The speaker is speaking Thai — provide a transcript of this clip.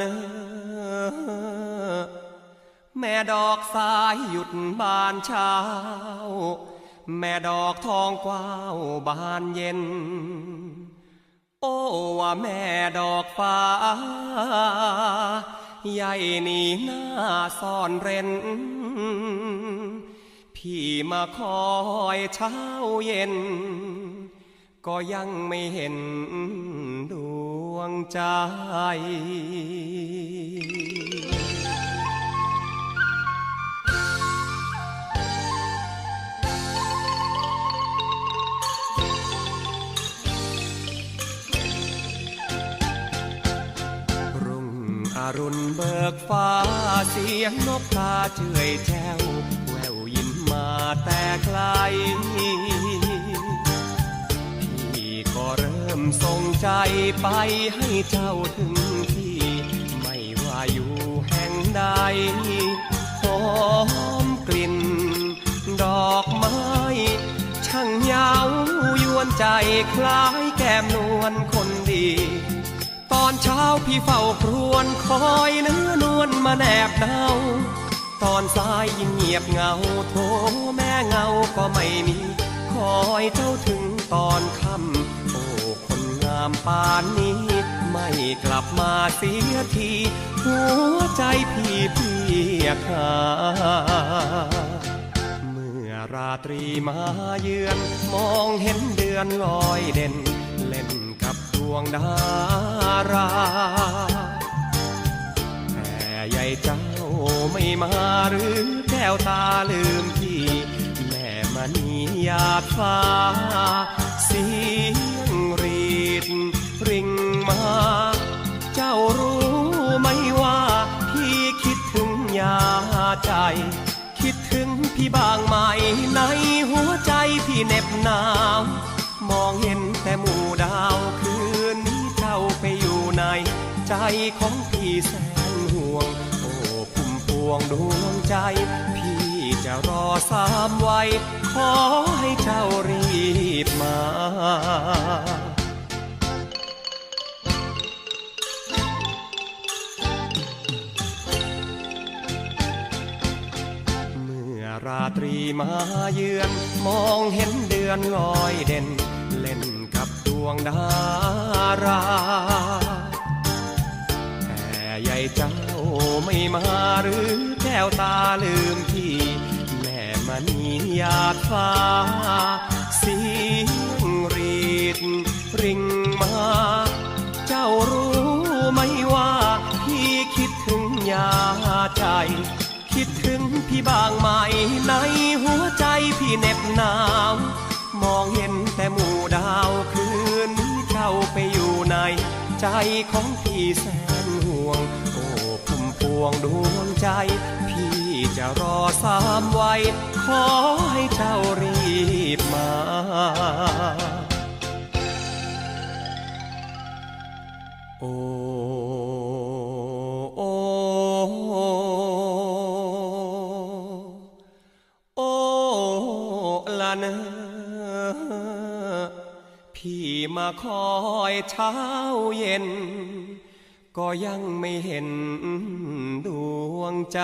นอแม่ดอกสายหยุดบานเช้า แม่ดอกทองกว้าวบานเย็น โอ้ว่าแม่ดอกฟ้า ใหญ่นี่หน้าซ่อนเร้น พี่มาคอยเช้าเย็น ก็ยังไม่เห็นดวงใจ รุณเบิกฟ้าเสียงนกกาเฉยแจ้วแววยินมาแต่ไกลพี่ก็เริ่มส่งใจไปให้เจ้าถึงที่ ไม่ว่าอยู่แห่งใดหอมกลิ่น ดอกไม้ช่างเยาวยวนใจคล้ายแก้มนวลคนดี อนเช้าพี่เฝ้าครวญคอยเนื้อนวลมาแนบเนาตอนสายยิ่งเงียบเงาโทแม่เงาก็ไม่มี คอยเจ้าถึงตอนค่ำโอ้คนงามปานนี้ ไม่กลับมาเสียที หัวใจพี่เพียกหาเมื่อราตรีมาเยือน มองเห็นเดือนลอยเด่น วงดารา แต่ใหญ่เจ้าไม่มาหรือแก้วตาลืมพี่แม่มณีหยาดฟ้าเสียงรีดริงมา เจ้ารู้ไหมว่าพี่คิดถึงยาใจคิดถึงพี่บางไหมในหัวใจพี่เหน็บหนาว มองเห็นแต่หมู่ดาว ของพี่แสนห่วง โอ้พุ่มพวงดวงใจ พี่จะรอสามไว้ขอให้เจ้ารีบมาเมื่อราตรีมาเยือน มองเห็นเดือนลอยเด่น เล่นกับดวงดารา ใหญ่เจ้าไม่มาหรือแก้วตาลืมพี่แม่มณีหยาดฟ้าเสียงรีดริงมา เจ้ารู้ไหมว่าพี่คิดถึงยาใจ คิดถึงพี่บางไหมในหัวใจพี่เหน็บหนาวมองเห็นแต่หมู่ดาวคืนเจ้าไปอยู่ในใจของพี่แสน วง โอ้พุ่มพวงดวงใจ พี่จะรอสามไว้ขอให้เจ้ารีบมาโอ้โอ้โอ้ละเนพี่มาคอยเช้าเย็น ก็ยังไม่เห็นดวงใจ